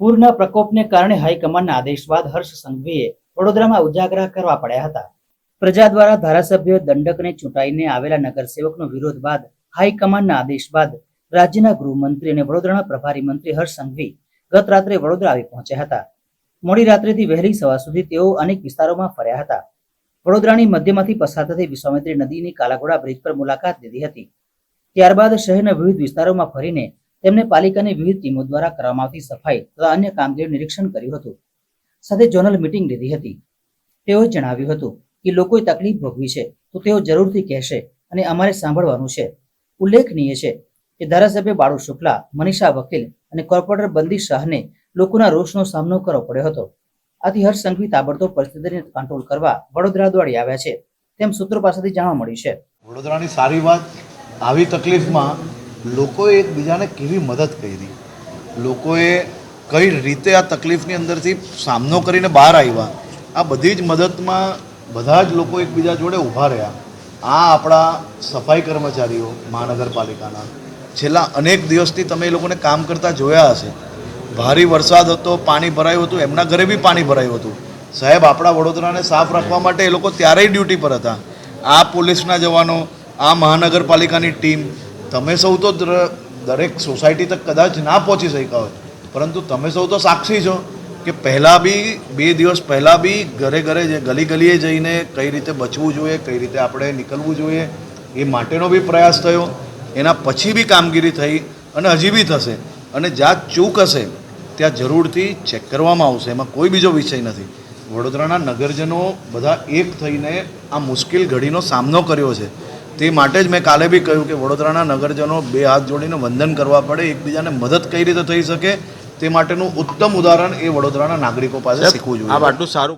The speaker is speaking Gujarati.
પૂરના પ્રકોપને કારણે હાઈકમાન્ડના આદેશ બાદ હર્ષ સંઘવીએ વડોદરામાં ઉજાગરા કરવા પડ્યા હતા. પ્રજા દ્વારા ધારાસભ્ય દંડકને ચૂંટાઈને આવેલા નગરસેવકનો વિરોધ બાદ હાઈકમાન્ડના આદેશ બાદ રાજ્યના ગૃહમંત્રી અને વડોદરાના પ્રભારી મંત્રી હર્ષ સંઘવી ગત રાત્રે વડોદરા આવી પહોંચ્યા હતા. મોડી રાત્રેથી વહેલી સવાર સુધી તેઓ અનેક વિસ્તારોમાં ફર્યા હતા. વડોદરાની મધ્યમાંથી પસાર થતી વિશ્વામિત્રી નદીની કાલાઘોડા બ્રિજ પર મુલાકાત લીધી હતી. ત્યારબાદ શહેરના વિવિધ વિસ્તારોમાં ફરીને તેમને પાલિકાની વિવિધ ટીમો દ્વારા કરવામાં આવતી સફાઈ તથા અન્ય કામગીરીનું નિરીક્ષણ કર્યું હતું. સાથે જોનલ મીટિંગ લીધી હતી. તેઓએ જણાવ્યું હતું કે લોકોએ તકલીફ ભોગવી છે, તો તેઓ જરૂરથી કહેશે અને અમારે સાંભળવાનું છે. ઉલ્લેખનીય છે કે ધારાસભ્ય બાળુ શુક્લા, મનીષા વકીલ અને કોર્પોરેટર બંદી શાહને લોકોના રોષનો સામનો કરવો પડ્યો હતો. આથી હર્ષ સંઘવી તાબડતોબ પરિસ્થિતિને કંટ્રોલ કરવા વડોદરા દોડી આવ્યા છે. તેમ સૂત્રો પાસેથી જાણવા મળ્યું છે. વડોદરાની સારી વાત આવી તકલીફમાં લોકોએ એકબીજાને કેવી મદદ કરી? લોકોએ કઈ રીતે આ તકલીફની અંદરથી સામનો કરીને બહાર આવ્યા? આ બધી જ મદદમાં બધા જ લોકો એકબીજા જોડે ઊભા રહ્યા. આ આપણા સફાઈ કર્મચારીઓ મહાનગરપાલિકાના. છેલ્લા અનેક દિવસથી તમે એ લોકોને કામ કરતા જોયા હશે. ભારે વરસાદ હતો, પાણી ભરાયું હતું, એમના ઘરે બી પાણી ભરાયું હતું. સાહેબ, આપણા વડોદરાને સાફ રાખવા માટે એ લોકો ત્યારેય ડ્યુટી પર હતા. આ પોલીસના જવાનો, આ મહાનગરપાલિકાની ટીમ તમે સૌ તો દરેક સોસાયટી તક કદાચ ના પહોંચી શક્યા હોય. પરંતુ તમે સૌ તો સાક્ષી છો કે પહેલાં બી, બે દિવસ પહેલાં બી ઘરે ઘરે જે ગલી ગલીએ જઈને કઈ રીતે બચવું જોઈએ, કઈ રીતે આપણે નીકળવું જોઈએ, એ માટેનો બી પ્રયાસ થયો. એના પછી બી કામગીરી થઈ અને હજી બી થશે. અને જ્યાં ચૂક હશે, ત્યાં જરૂરથી ચેક કરવામાં આવશે. એમાં કોઈ બીજો વિષય નથી. વડોદરાના નગરજનો બધા એક થઈને આ મુશ્કેલ ઘડીનો સામનો કર્યો છે. તે માટે જ મેં કાલે બી કહ્યું કે વડોદરાના નગરજનો બે હાથ જોડીને વંદન કરવા પડે એકબીજાને મદદ કઈ રીતે થઈ શકે તે માટેનું ઉત્તમ ઉદાહરણ એ વડોદરાના નાગરિકો પાસે શીખવું જોઈએ. આટલું સારું